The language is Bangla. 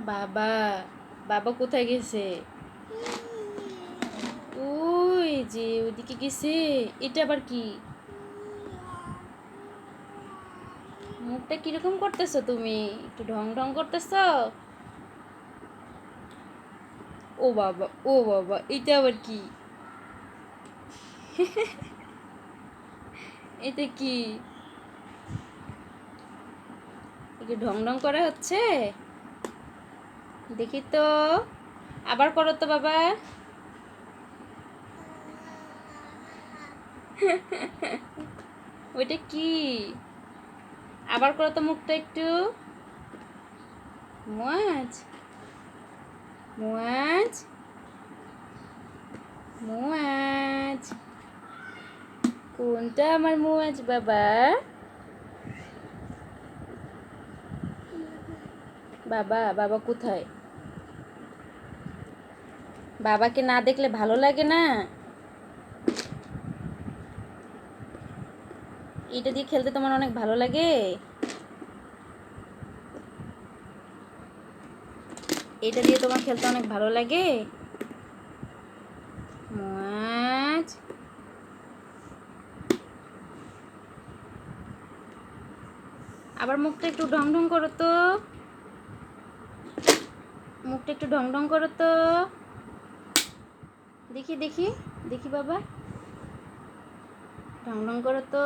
বাবা বাবা কোথায় গেছে? ওই যে ওইদিকে গেছে, এটা আবার কি? মুখটা কীরকম করতেছো তুমি? একটু ঢং ঢং করতেছো? ও বাবা ও বাবা, এটা আবার কি? এটা কি? একটু ঢং ঢং করা হচ্ছে। দেখি তো। আবার করো তো বাবা। ওইটা কি? আবার করো তো মুখটা একটু। মোয়াজ। মোয়াজ। মোয়াজ। কোনটা আমার মোয়াজ বাবা? বাবা বাবা কোথায়? বাবাকে না দেখলে ভালো লাগে না? এটা দিয়ে খেলতে তোমার অনেক ভালো লাগে? এটা দিয়ে তোমার খেলতে অনেক ভালো লাগে? আবার মুখটা একটু ঢং ঢং করো তো। মুখটা একটু ঢং ঢং করো তো। দেখি দেখি দেখি বাবা। ঢং ঢং করো তো।